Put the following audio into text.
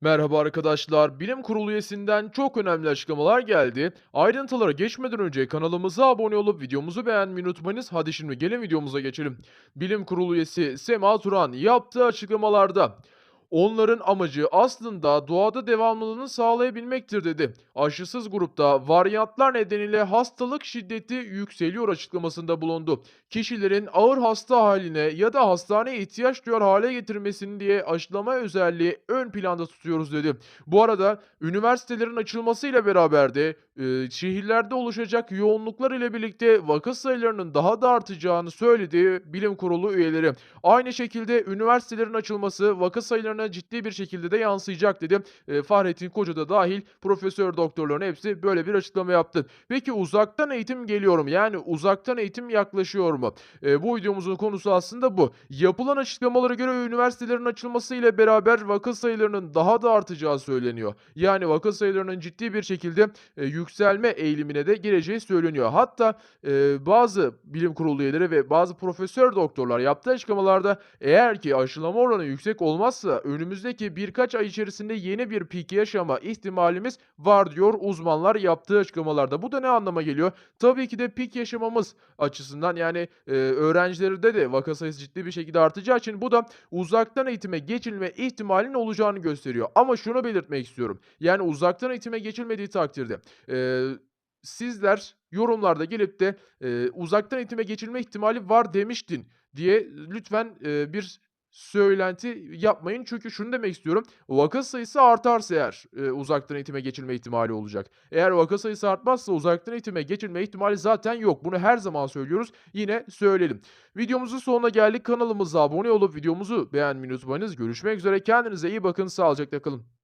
Merhaba arkadaşlar. Bilim Kurulu üyesinden çok önemli açıklamalar geldi. Ayrıntılara geçmeden önce kanalımıza abone olup videomuzu beğenmeyi unutmayınız. Hadi şimdi gelin videomuza geçelim. Bilim Kurulu üyesi Sema Turan yaptığı açıklamalarda Onların amacı aslında doğada devamlılığını sağlayabilmektir dedi. Aşısız grupta varyantlar nedeniyle hastalık şiddeti yükseliyor açıklamasında bulundu. Kişilerin ağır hasta haline ya da hastaneye ihtiyaç duyar hale getirmesini diye aşılama özelliği ön planda tutuyoruz dedi. Bu arada üniversitelerin açılmasıyla beraber de e, şehirlerde oluşacak yoğunluklar ile birlikte vaka sayılarının daha da artacağını söyledi bilim kurulu üyeleri. Aynı şekilde üniversitelerin açılması vaka sayılarına ciddi bir şekilde de yansıyacak dedi. Eee, Fahrettin Koca da dâhil profesör doktorların hepsi böyle bir açıklama yaptı. Peki uzaktan eğitim geliyor mu? Yani uzaktan eğitim yaklaşıyor mu? Eee, bu videomuzun konusu aslında bu. Yapılan açıklamalara göre üniversitelerin açılması ile beraber vaka sayılarının daha da artacağı söyleniyor. Yani vaka sayılarının ciddi bir şekilde, eee, yükselme eğilimine de gireceği söyleniyor. Hatta, eee, bazı bilim kurulu üyeleri ve bazı profesör doktorlar yaptığı açıklamalarda eğer ki aşılama oranı yüksek olmazsa önümüzdeki birkaç ay içerisinde yeni bir pik yaşama ihtimalimiz var diyor uzmanlar yaptığı açıklamalarda. Bu da ne anlama geliyor? Tabii ki de pik yaşamamız açısından yani e, öğrencilerde de vaka sayısı ciddi bir şekilde artacağı için bu da uzaktan eğitime geçilme ihtimalinin olacağını gösteriyor. Ama şunu belirtmek istiyorum. Yani uzaktan eğitime geçilmediği takdirde e, sizler yorumlarda gelip de e, uzaktan eğitime geçilme ihtimali var demiştin diye lütfen, eee, bir söylenti yapmayın. Çünkü şunu demek istiyorum, vaka sayısı artarsa eğer, eee, uzaktan eğitime geçilme ihtimali olacak. Eğer vaka sayısı artmazsa uzaktan eğitime geçilme ihtimali zaten yok. Bunu her zaman söylüyoruz. Yine söyleyelim. Videomuzun sonuna geldik. Kanalımıza abone olup videomuzu beğenmeyi unutmayınız. Görüşmek üzere. Kendinize iyi bakın. Sağlıcakla kalın.